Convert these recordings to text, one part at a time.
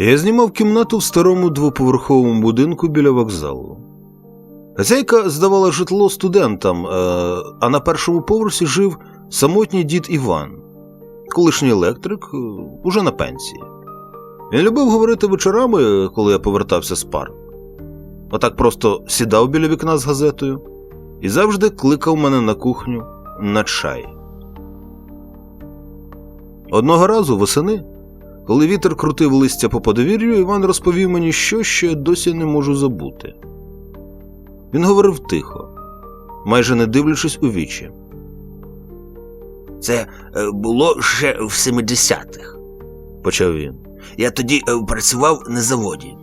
Я знімав кімнату в старому двоповерховому будинку біля вокзалу. Хазяйка здавала житло студентам, е, а на першому поверсі жив самотній дід Іван, колишній електрик, е, уже на пенсії. Він любив говорити вечорами, коли я повертався з пар. Отак просто сідав біля вікна з газетою і завжди кликав мене на кухню на чай. Одного разу восени, коли вітер крутив листя по подовір'ю, Іван розповів мені що, я досі не можу забути. Він говорив тихо, майже не дивлячись у вічі. Це е, було ще в 70-х. Почав він. Я тоді е, працював на заводі.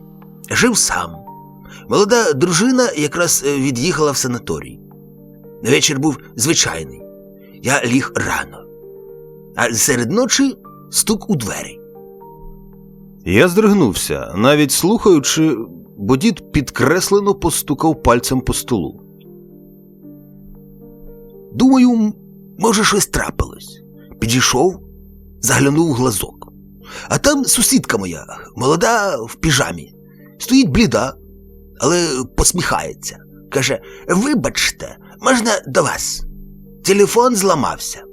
Жив сам. Молода дружина якраз е, від'їхала в санаторій. Вечір був звичайний. Я ліг рано. А серед ночі стук у двері. Я здригнувся, навіть слухаючи, бо дід підкреслено постукав пальцем по столу. Думаю, може, щось трапилось. Підійшов, заглянув у глазок. А там сусідка моя, молода в піжамі, стоїть бліда, але посміхається. Каже: Вибачте, можна до вас? Телефон зламався.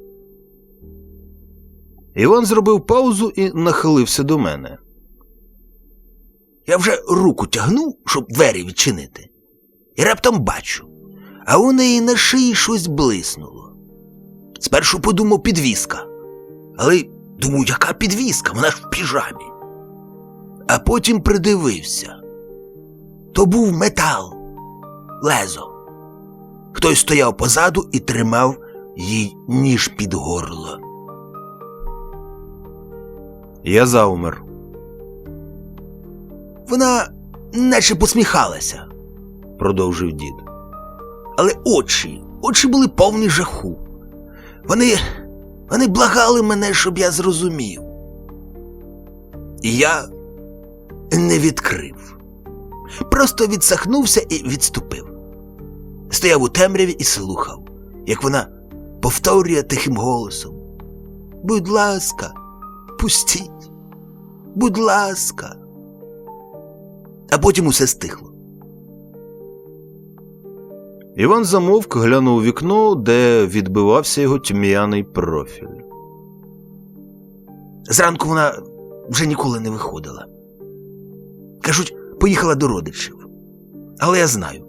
Іван зробив паузу і нахилився до мене. Я вже руку тягнув, щоб двері відчинити, і раптом бачу, а у неї на шиї щось блиснуло. Спершу подумав підвіска, але думаю, яка підвіска? Вона ж в піжамі. А потім придивився. То був метал, лезо. Хтось стояв позаду і тримав їй ніж під горло. Я заумер. Вона наче посміхалася, продовжив дід. але очі, очі були повні жаху. Вони, вони благали мене, щоб я зрозумів. І я не відкрив. Просто відсахнувся і відступив. Стояв у темряві і слухав, як вона повторює тихим голосом. Будь ласка, пустіть, будь ласка. А потім усе стихло. Іван замовк, глянув у вікно, де відбивався його тьмяний профіль. Зранку вона вже ніколи не виходила. Кажуть, поїхала до родичів. Але я знаю.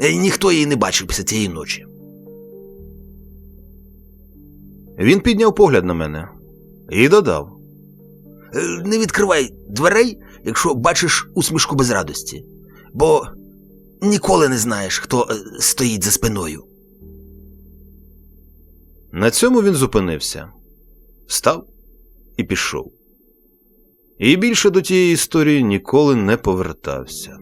е, Ніхто її не бачив після цієї ночі. Він підняв погляд на мене і додав. Е, Не відкривай дверей, якщо бачиш усмішку без радості, бо ніколи не знаєш, хто е, стоїть за спиною. На цьому він зупинився, встав і пішов. І більше до тієї історії ніколи не повертався.